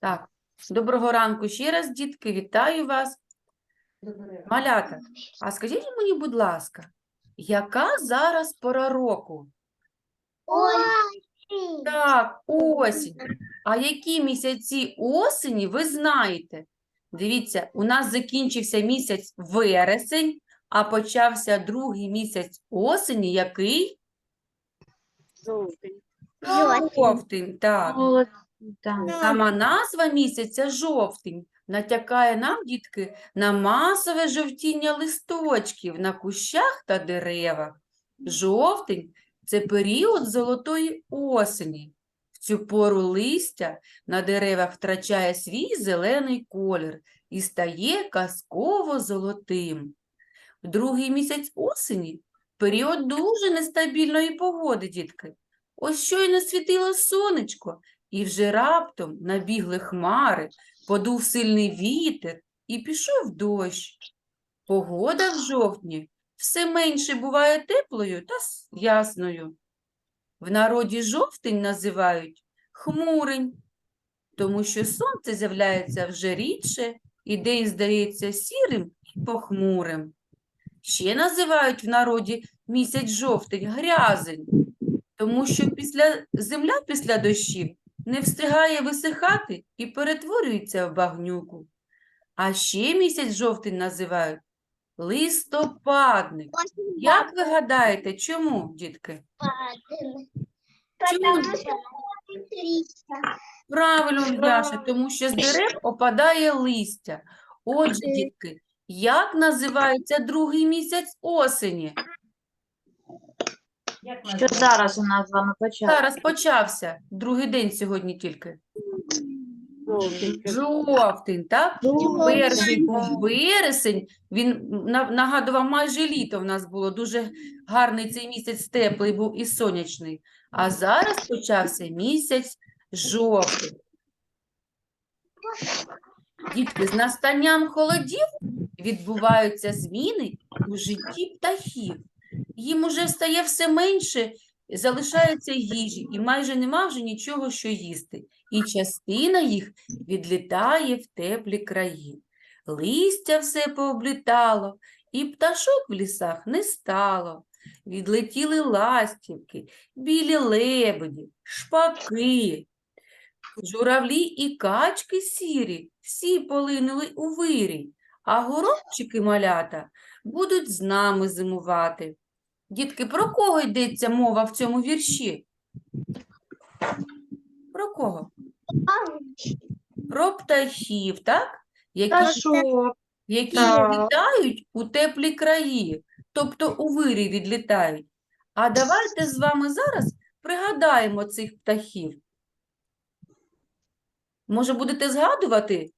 Так, доброго ранку ще раз, дітки, вітаю вас. Малята, а скажіть мені, будь ласка, яка зараз пора року? Так, осінь. А які місяці осені ви знаєте? Дивіться, у нас закінчився місяць вересень, а почався другий місяць осені, який? Жовтень, так. Сама назва місяця жовтень натякає нам, дітки, на масове жовтіння листочків на кущах та деревах. Жовтень – це період золотої осені. В цю пору листя на деревах втрачає свій зелений колір і стає казково-золотим. В другий місяць осені – період дуже нестабільної погоди, дітки. Ось щойно світило сонечко, і вже раптом набігли хмари, подув сильний вітер і пішов дощ. Погода в жовтні все менше буває теплою та ясною. В народі жовтень називають хмурень, тому що сонце з'являється вже рідше, і день здається сірим і похмурим. Ще називають в народі місяць жовтень грязень, тому що після земля після дощів не встигає висихати і перетворюється в багнюку. А ще місяць жовтень називають листопадник. Як ви гадаєте, чому, дітки? Чому? Правильно, Яша, тому що з дерев опадає листя. Отже, дітки, як називається другий місяць осені? Що зараз у нас з вами почав? Зараз почався, другий день сьогодні тільки. Жовтень, так? Перший був вересень, він на- нагадував майже літо в нас було. Дуже гарний цей місяць, теплий був і сонячний. А зараз почався місяць жовтень. Дітки, з настанням холодів відбуваються зміни у житті птахів. Їм уже стає все менше, залишається їжі, і майже нема вже нічого, що їсти. І частина їх відлітає в теплі краї. Листя все пооблітало, і пташок в лісах не стало. Відлетіли ластівки, білі лебеді, шпаки, журавлі і качки сірі, всі полинули у вирій, а горобчики малята будуть з нами зимувати. Дітки, про кого йдеться мова в цьому вірші? Про кого? Про птахів, так? Які, які так. відлітають у теплі краї, тобто у вирій відлітають. А давайте з вами зараз пригадаємо цих птахів. Може, будете згадувати?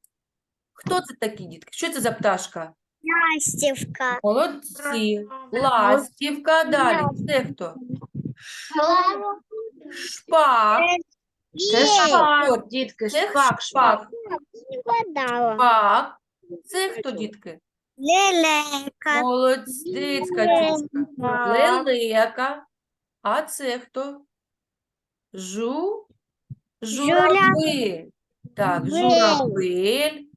Хто це такі дітки? Що це за пташка? Ластівка. Молодці. Ластівка. Далі. Це хто? Шпак. Це шпак, дітки, шпак, шпак. Шпак. Це хто, дітки? Лелека. Молодець, Катюшка. Лелека. А це хто? Жу? Журавель. Так, Журавель.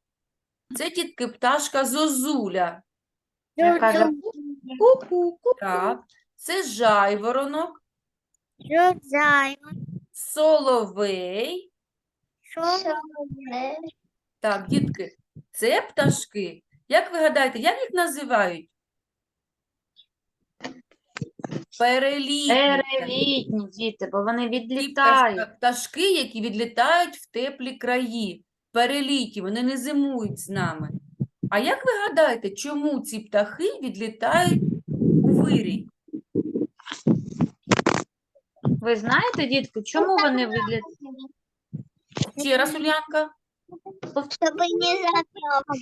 Це дітки пташка зозуля. Яка Ку-ку. Так. Це жайворонок, соловей. Так, дітки, це пташки. Як ви гадаєте, як їх називають? Перелітні. Перелітні діти, бо вони Ті відлітають. пташки, які відлітають в теплі краї. Переліті, вони не зимують з нами. А як ви гадаєте, чому ці птахи відлітають у вирій? Ви знаєте, дітки, чому вони відлітають? Ще раз, Ульянка. Чтобы не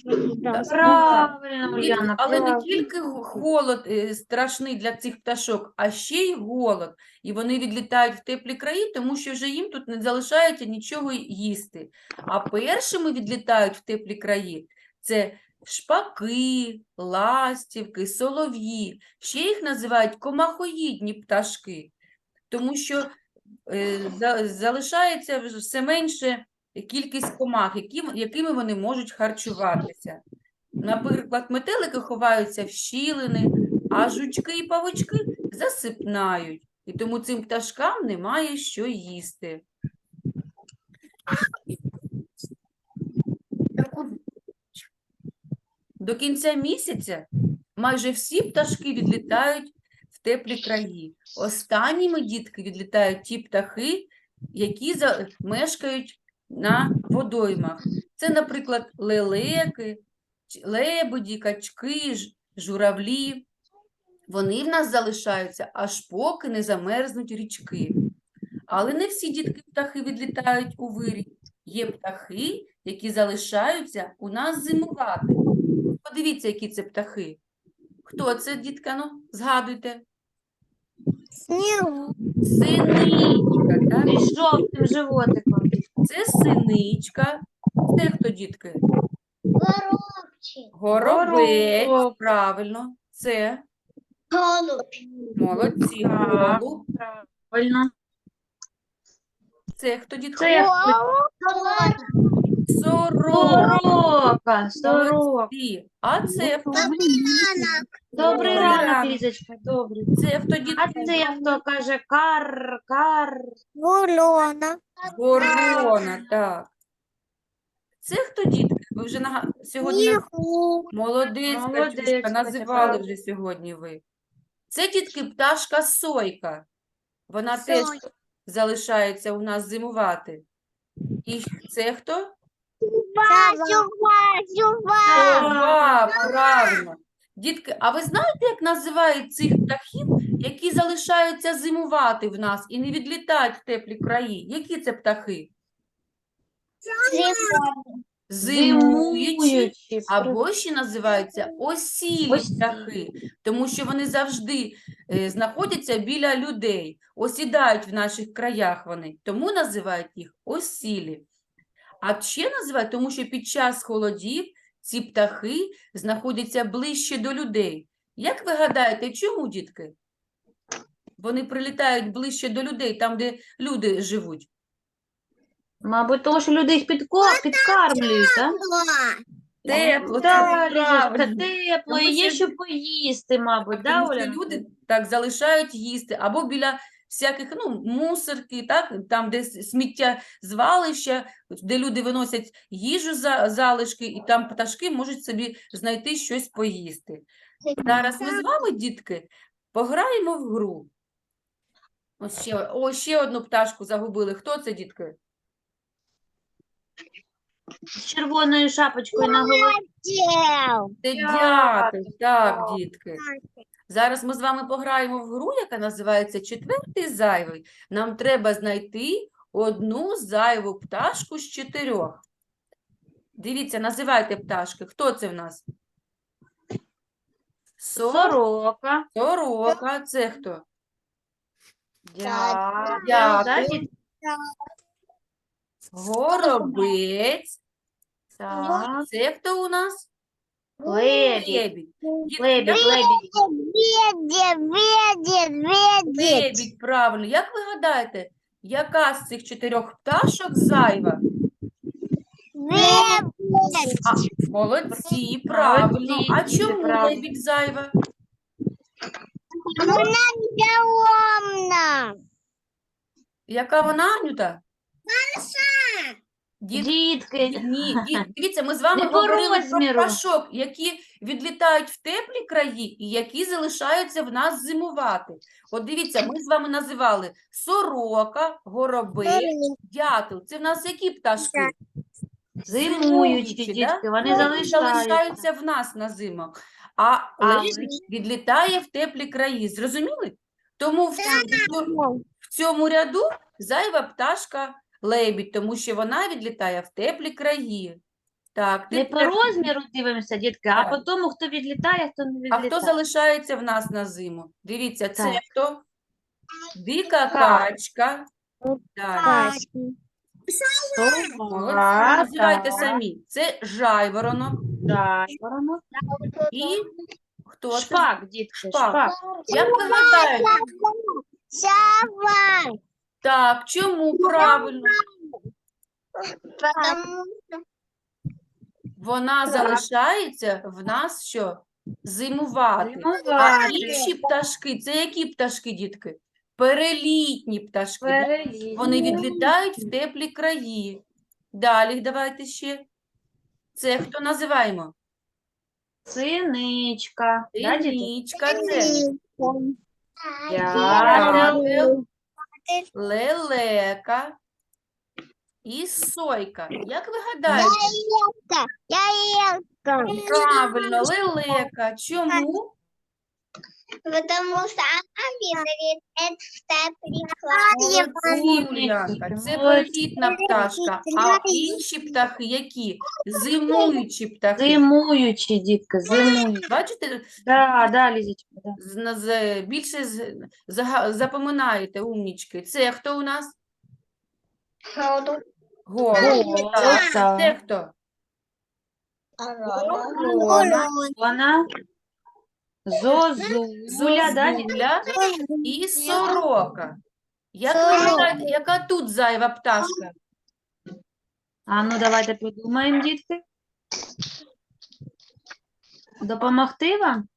запрыгнуть. Правильно, Дітки, але не тільки холод е, страшний для цих пташок, а ще й голод. І вони відлітають в теплі краї, тому що вже їм тут не залишається нічого їсти. А першими відлітають в теплі краї це шпаки, ластівки, солов'ї. Ще їх називають комахоїдні пташки, тому що е, за- залишається вже все менше кількість комах, яким, якими вони можуть харчуватися. Наприклад, метелики ховаються в щілини, а жучки і павучки засипнають. І тому цим пташкам немає що їсти. До кінця місяця майже всі пташки відлітають в теплі краї. Останніми дітки відлітають ті птахи, які мешкають на водоймах. Це, наприклад, лелеки, лебеді, качки, журавлі. Вони в нас залишаються, аж поки не замерзнуть річки. Але не всі дітки птахи відлітають у вирій. Є птахи, які залишаються у нас зимувати. Подивіться, які це птахи. Хто це, дітка? Ну, згадуйте. Снігу. Синичка, так? Із жовтим животиком. Це синичка. Це хто, дітки? Горобчик. Горобець, Горобок. правильно. Це Голубь. молодці. Так. Голуб. Правильно. Це хто, дітки? Це Голуб. Сорока. сорока. Молодці. А це хто? Ранок. Добрий ранок. Лізочка, добрий. Це хто, дітки? А це хто каже кар, кар. Ворона. Ворона, так. Це хто, дітки? Ви вже нага... сьогодні Молодець, Молодець, Катюшка, Катя, називали правда. вже сьогодні ви. Це дітки пташка сойка. Вона теж Сойка. залишається у нас зимувати. І це хто? Сова. Сова. Сова. Сова, правильно. Дітки, а ви знаєте, як називають цих птахів, які залишаються зимувати в нас і не відлітають в теплі краї? Які це птахи? Зимуючі або ще називаються осілі Осілі. птахи, тому що вони завжди е, знаходяться біля людей, осідають в наших краях вони, тому називають їх осілі. А ще називають, тому що під час холодів ці птахи знаходяться ближче до людей. Як ви гадаєте, чому, дітки? Вони прилітають ближче до людей, там, де люди живуть. Мабуть, тому що люди їх підко- підкармлюють, так? Тепло, це правильно. тепло, Тому і є що- що поїсти, мабуть, да, Тому Оля? люди так залишають їсти або біля всяких ну, мусорки, так, там, де с- сміття звалища, де люди виносять їжу за залишки, і там пташки можуть собі знайти щось поїсти. Зараз ми з вами, дітки, пограємо в гру. Ось ще, о, ще одну пташку загубили. Хто це, дітки? З червоною шапочкою на голові. Це Дятел, так. дітки. Зараз ми з вами пограємо в гру, яка називається Четвертий зайвий. Нам треба знайти одну зайву пташку з чотирьох. Дивіться, називайте пташки. Хто це в нас? Сорока. Сорока. Це хто? Дятел. Горобець. Так. Це хто у нас? Лебідь. Правильно. Як ви гадаєте, яка з цих чотирьох пташок зайва? А, молодці, правильно. А чому правильно. лебідь зайва? Она огромна. Яка вона, Анюта? Діт... Дітки. Ні, діт... дивіться, ми з вами Не по говорили про пташок, які відлітають в теплі краї і які залишаються в нас зимувати. От дивіться, ми з вами називали сорока, горобець, дятел. Це в нас які пташки? Зимуючі да? дітки, вони залишаються. залишаються в нас на зиму. А А відлітає в теплі краї. Зрозуміли? Тому в, цьому- в цьому ряду зайва пташка лебідь, тому що вона відлітає в теплі краї. Так, Не по розміру дивимося, дітки, а Так. по тому, хто відлітає, хто не а відлітає. хто залишається в нас на зиму? Дивіться, це Так. хто? Дика качка. Молодці, називайте самі. Це жайворонок. жайворонок. І хто це? Шпак, дітки, Шпак. шпак. Ви гадаєте? Сова. Так, чому правильно? Потому Вона залишається в нас що? Зимувати. А інші пташки, це які пташки, дітки? Перелітні пташки. да? Вони відлітають в теплі краї. Далі давайте ще. Це хто називаємо? Синичка. Да, діти? Синичка, це Дятел. Лелека і сойка. Як ви гадаєте? Правильно, лелека. Чому? Потому что она летает в тепле Молодці, Улянка, це перелітна пташка. А інші птахи які? Зимуючі птахи. Зимуючі, дітки, зимуючі. Бачите, Да, да, Лізечка, да. з- на- з- більше з- зага- запоминаєте, умнічки. Це хто у нас? Голуб. Голуб, Так. так. Це хто? Ворона. Вона зозуля, да, дітки? І сорока. Як ви Сорока. гадаєте, яка тут зайва пташка? А ну давайте подумаємо, дітки. Допомогти вам?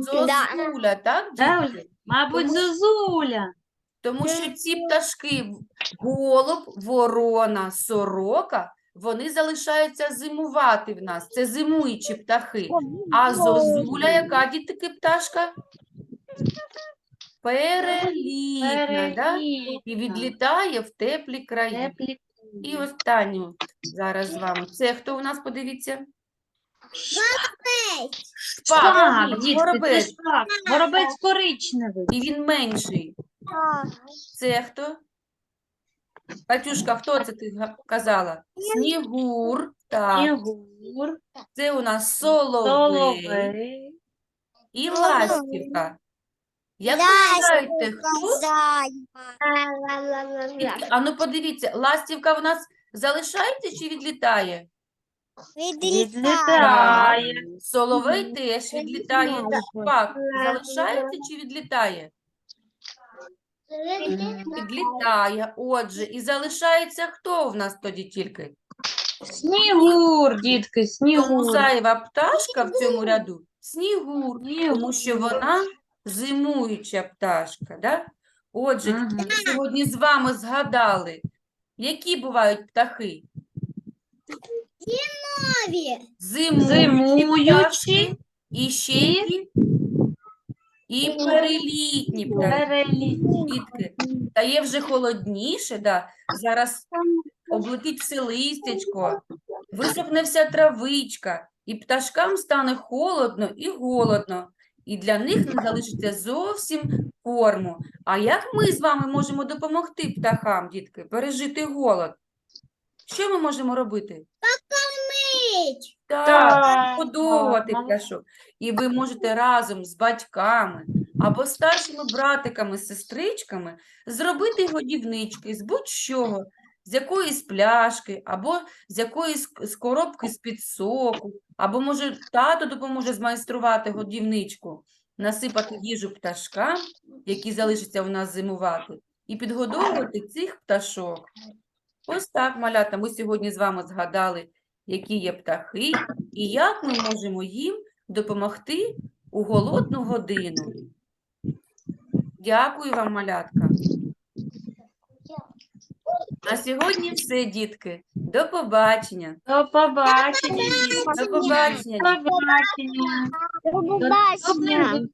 Зозуля, так, Да, дітки? Мабуть, зозуля. Тому що ці пташки, голуб, ворона, сорока, вони залишаються зимувати в нас. Це зимуючі птахи. А зозуля, яка дітки пташка? Перелітна, да? І відлітає в теплі краї. Теплі. І останню зараз з вами. Це хто у нас, подивіться? Шпак. Шпак, дітки, це Горобець. шпак. Горобець коричневий. І він менший. Це хто? Катюшка, хто це ти га- казала? Снігур. Так, Снігур, це у нас соловей соловей. і ластівка. Як ви гадаєте, хто? А ну подивіться, ластівка в нас залишається чи відлітає? Відлітає. Соловей теж відлітає. Шпак залишається чи відлітає? Відлітає. Отже, і залишається хто в нас тоді тільки? Снігур, дітки, Тому снігур. зайва пташка в цьому ряду снігур, Снігур. тому що вона зимуюча пташка. Да? Отже, Мгм. ми сьогодні з вами згадали, які бувають птахи? Зимуючі, Зимуючі пташки і ще які? І перелітні птахи. Дітки, стає вже холодніше, да? зараз облетить все листячко, висохне вся травичка, і пташкам стане холодно і голодно, і для них не залишиться зовсім корму. А як ми з вами можемо допомогти птахам, дітки, пережити голод? Що ми можемо робити? Так, Так, подовгувати мама. пташок. І ви можете разом з батьками або старшими братиками, сестричками зробити годівнички з будь-чого, з якоїсь пляшки, або з якоїсь к- з коробки з-під соку, або, може, тато допоможе змайструвати годівничку, насипати їжу пташкам, які залишаться у нас зимувати, і підгодовувати цих пташок. Ось так, малята, ми сьогодні з вами згадали, які є птахи, і як ми можемо їм допомогти у голодну годину. Дякую вам, малятка. На сьогодні все, дітки. До побачення. До побачення. До побачення. До побачення. До побачення.